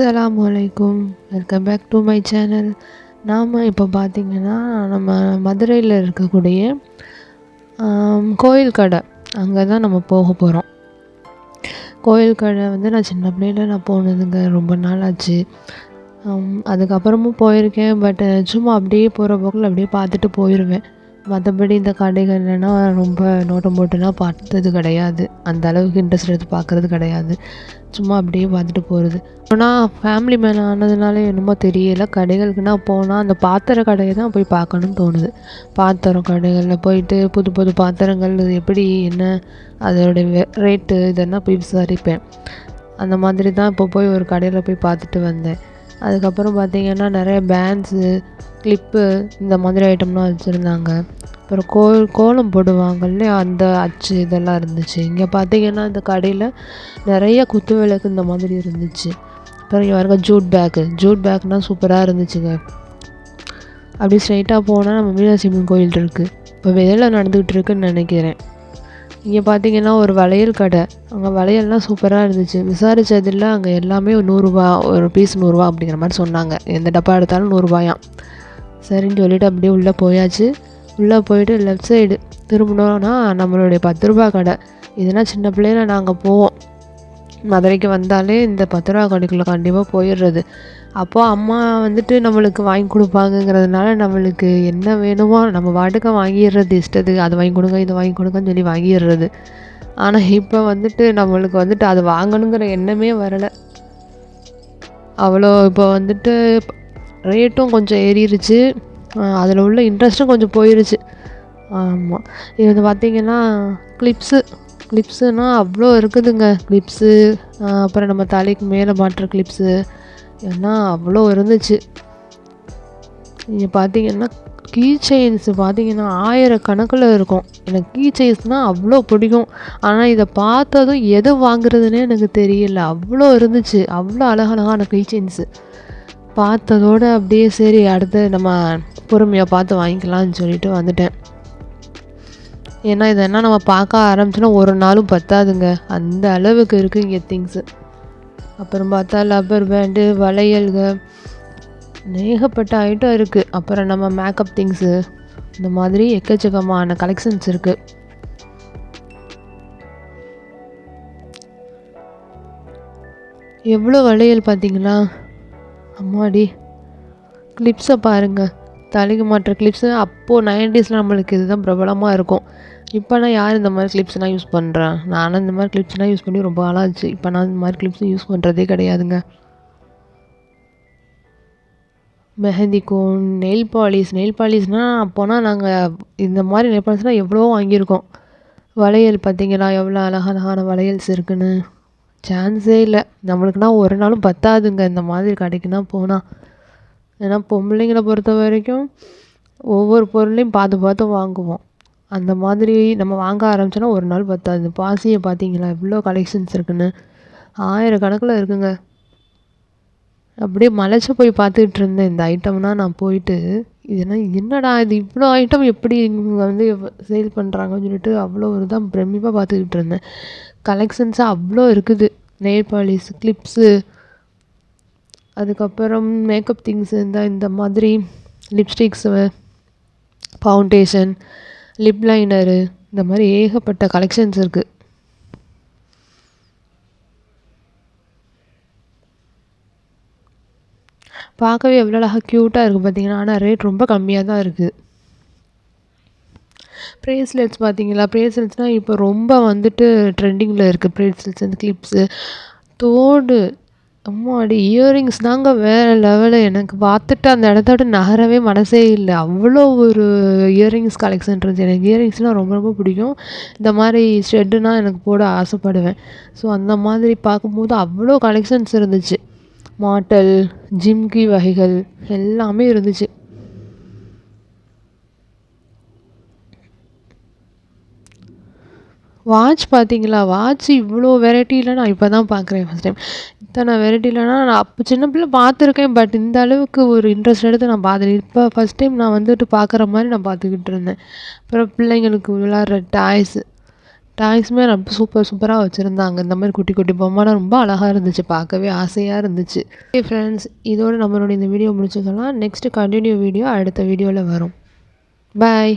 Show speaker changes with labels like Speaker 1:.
Speaker 1: அஸ்லாம் வலைக்கும் welcome back to my channel நாம் இப்போ பார்த்திங்கன்னா நம்ம மதுரையில் இருக்கக்கூடிய கோயில் கடை. அங்கே தான் நம்ம போக போகிறோம் கோயில் கடை வந்து நான் சின்ன பிள்ளையில நான் போனதுங்க. ரொம்ப நாள் ஆச்சு. அதுக்கப்புறமும் போயிருக்கேன். பட் சும்மா அப்படியே போகிற போக்கில் அப்படியே பார்த்துட்டு போயிடுவேன் மற்றபடி இந்த கடைகள்லாம் ரொம்ப நோட்டம் போட்டுலாம் பார்த்தது கிடையாது. அந்த அளவுக்கு இன்ட்ரெஸ்ட் எடுத்து பார்க்குறது கிடையாது. சும்மா அப்படியே பார்த்துட்டு போகிறது ஆனால் ஃபேமிலி மேன் ஆனதுனால என்னமோ தெரியல. கடைகளுக்குன்னா போனால் அந்த பாத்திர கடையை தான் போய் பார்க்கணும்னு தோணுது. பாத்திரம் கடைகளில் போயிட்டு புது புது பாத்திரங்கள் எப்படி என்ன அதோடைய ரேட்டு இதெல்லாம் போய் விசாரிப்பேன். அந்த மாதிரி தான் இப்போ போய் ஒரு கடையில் போய் பார்த்துட்டு வந்தேன். அதுக்கப்புறம் பார்த்தீங்கன்னா நிறைய பேண்ட்ஸு கிளிப்பு இந்த மாதிரி ஐட்டம்லாம் வச்சுருந்தாங்க. அப்புறம் கோ கோலம் போடுவாங்க இல்லையா அந்த அச்சு இதெல்லாம் இருந்துச்சு. இங்கே பார்த்தீங்கன்னா இந்த கடையில் நிறைய குத்து விளக்கு இந்த மாதிரி இருந்துச்சு. அப்புறம் இங்கே பாருங்க ஜூட் பேக்கு ஜூட் பேக்னால் சூப்பராக இருந்துச்சுங்க. அப்படியே ஸ்ட்ரைட்டாக போனால் நம்ம மீனாட்சி அம்மன் கோயில் இருக்குது இப்போ வெளியில் நடந்துக்கிட்டு இருக்குன்னு நினைக்கிறேன். இங்கே பார்த்தீங்கன்னா ஒரு வளையல் கடை. அங்கே வளையல்லாம் சூப்பராக இருந்துச்சு. விசாரித்ததில் அங்கே எல்லாமே நூறுரூவா ஒரு பீஸ் நூறுரூவா அப்படிங்கிற மாதிரி சொன்னாங்க. எந்த டப்பா எடுத்தாலும் நூறுரூவாயாம் சரின்னு சொல்லிட்டு அப்படியே உள்ளே போயாச்சு. உள்ளே போயிட்டு லெஃப்ட் சைடு திரும்பினோன்னா நம்மளுடைய பத்து ரூபா கடை. இதெல்லாம் சின்ன பிள்ளையில நாங்கள் போவோம். மதுரைக்கு வந்தாலே இந்த பத்து ரூபா கடைக்குள்ளே கண்டிப்பாக போயிடுறது. அப்போது அம்மா வந்துட்டு நம்மளுக்கு வாங்கி கொடுப்பாங்கங்கிறதுனால நம்மளுக்கு என்ன வேணுமோ நம்ம பாட்டுக்க வாங்கிடுறது இஷ்டத்துக்கு. அது வாங்கி கொடுங்க இது வாங்கி கொடுங்கன்னு சொல்லி வாங்கிடுறது. ஆனால் இப்போ வந்துட்டு நம்மளுக்கு வந்துட்டு அது வாங்கணுங்கிற எண்ணமே வரலை. அவ்வளோ இப்போ வந்துட்டு ரேட்டும் கொஞ்சம் ஏறிடுச்சு. அதில் உள்ள இன்ட்ரெஸ்ட்டும் கொஞ்சம் போயிருச்சு. ஆமாம் இது வந்து பார்த்திங்கன்னா கிளிப்ஸு கிளிப்ஸுனால் அவ்வளோ இருக்குதுங்க. கிளிப்ஸு அப்புறம் நம்ம தலைக்கு மேலே மாட்டுற கிளிப்ஸு ஏன்னா அவ்வளோ இருந்துச்சு. நீங்கள் பார்த்தீங்கன்னா கீ செயின்ஸ் பார்த்தீங்கன்னா ஆயிரக்கணக்கில் இருக்கும். எனக்கு கீ செயின்ஸ்னால் அவ்வளோ பிடிக்கும். ஆனால் இதை பார்த்ததும் எதை வாங்குறதுனே எனக்கு தெரியல. அவ்வளோ இருந்துச்சு. அவ்வளோ அழகழகான கீ செயின்ஸு பார்த்ததோட அப்படியே சரி அடுத்து நம்ம பொறுமையாக பார்த்து வாங்கிக்கலாம்னு சொல்லிட்டு வந்துட்டேன். ஏன்னா இதெல்லாம் நம்ம பார்க்க ஆரம்பிச்சோன்னா ஒரு நாளும் பத்தாதுங்க. அந்த அளவுக்கு இருக்குது இங்கே திங்ஸு அப்புறம் பார்த்தா லப்பர் பேண்டு வளையல்க ஏகப்பட்ட ஐட்டம் இருக்குது அப்புறம் நம்ம மேக்கப் திங்ஸு இந்த மாதிரி எக்கச்சக்கமான கலெக்ஷன்ஸ் இருக்குது எவ்வளோ வளையல் பார்த்தீங்களா? அம்மாடி கிளிப்ஸை பாருங்கள் தலைக்கு மாற்ற கிளிப்ஸு அப்போது நைன்டிஸில் நம்மளுக்கு இதுதான் பிரபலமாக இருக்கும். இப்போலாம் யார் இந்த மாதிரி கிளிப்ஸ்லாம் யூஸ் பண்ணுறேன் நானும் இந்த மாதிரி கிளிப்ஸ்லாம் யூஸ் பண்ணி ரொம்ப ஆளாச்சு. இப்போ நான் இந்த மாதிரி கிளிப்ஸ் யூஸ் பண்ணுறதே கிடையாதுங்க. மெஹந்தி நெயில் பாலிஷ் நெயில் பாலிஷ்னால் அப்போனா நாங்கள் இந்த மாதிரி நெயில் பாலிஷ்னால் எவ்வளோ வாங்கியிருக்கோம். வளையல் பார்த்தீங்களா? எவ்வளோ அழகழகான வளையல்ஸ் இருக்குன்னு. சான்ஸே இல்லை. நம்மளுக்குனா ஒரு நாளும் பத்தாதுங்க. இந்த மாதிரி கடைக்குனா போனால் ஏன்னா பொம்பளைங்களை பொறுத்த வரைக்கும் ஒவ்வொரு பொருளையும் பார்த்து பார்த்து வாங்குவோம். அந்த மாதிரி நம்ம வாங்க ஆரம்பிச்சோன்னா ஒரு நாள் பத்தாது. இந்த பாசியை பார்த்தீங்களா? எவ்வளோ கலெக்ஷன்ஸ் இருக்குன்னு? ஆயிரக்கணக்கில் இருக்குங்க. அப்படியே மலைச்சு போய் பார்த்துக்கிட்டு இருந்தேன். இந்த ஐட்டம்னால் நான் போயிட்டு இதெல்லாம் என்னடா இது? இவ்வளோ ஐட்டம் எப்படி இவங்க வந்து சேல் பண்ணுறாங்கன்னு சொல்லிட்டு அவ்வளோ ஒரு தான் பிரமிப்பாக பார்த்துக்கிட்டு இருந்தேன். கலெக்ஷன்ஸாக அவ்வளோ இருக்குது. நெயில் பாலிஷ் கிளிப்ஸு அதுக்கப்புறம் மேக்கப் திங்ஸ் இந்த இந்த மாதிரி லிப்ஸ்டிக்ஸு ஃபவுண்டேஷன் லிப் லைனரு இந்த மாதிரி ஏகப்பட்ட கலெக்ஷன்ஸ் இருக்குது பார்க்கவே எவ்வளோ அழகாக க்யூட்டாக இருக்குது பார்த்தீங்கன்னா ஆனால் ரேட் ரொம்ப கம்மியாக தான் இருக்குது ப்ரேஸ்லெட்ஸ் பார்த்தீங்களா? ப்ரேஸ்லெட்ஸ்னால் இப்போ ரொம்ப வந்துட்டு ட்ரெண்டிங்கில் இருக்குது ப்ரேஸ்லெட்ஸ் அந்த கிளிப்ஸு தோடு அம்மாடி இயரிங்ஸ் தாங்க வேறு லெவலு எனக்கு பார்த்துட்டு அந்த இடத்த விட்டு நகரவே மனசே இல்லை. அவ்வளோ ஒரு இயரிங்ஸ் கலெக்ஷன் இருந்துச்சு. எனக்கு இயரிங்ஸ்னால் ரொம்ப ரொம்ப பிடிக்கும். இந்த மாதிரி ஸ்டெட்டுனா எனக்கு போட ஆசைப்படுவேன். ஸோ அந்த மாதிரி பார்க்கும்போது அவ்வளோ கலெக்ஷன்ஸ் இருந்துச்சு. மாட்டல் ஜிம்கி வகைகள் எல்லாமே இருந்துச்சு. வாட்ச் பார்த்தீங்களா? வாட்ச் இவ்வளோ வெரைட்டியில் நான் இப்போ தான் பார்க்குறேன் ஃபஸ்ட் டைம் இத்தனை வெரைட்டிலனா நான் அப்போ சின்ன பிள்ளை பார்த்துருக்கேன். பட் இந்த அளவுக்கு ஒரு இன்ட்ரெஸ்ட் எடுத்து நான் பார்த்தது இப்போ ஃபஸ்ட் டைம் நான் வந்துட்டு பார்க்குற மாதிரி நான் பார்த்துக்கிட்டு இருந்தேன். அப்புறம் பிள்ளைங்களுக்கு விளாட்ற டாய்ஸு டாய்ஸுமே ரொம்ப சூப்பர் சூப்பராக வச்சுருந்தாங்க. இந்த மாதிரி குட்டி குட்டி பொம்மைலாம் ரொம்ப அழகாக இருந்துச்சு பார்க்கவே ஆசையாக இருந்துச்சு. ஓகே ஃப்ரெண்ட்ஸ் இதோடு நம்மளோட இந்த வீடியோ முடிச்சுக்கலாம். நெக்ஸ்ட்டு கண்டினியூ வீடியோ அடுத்த வீடியோவில் வரும். பாய்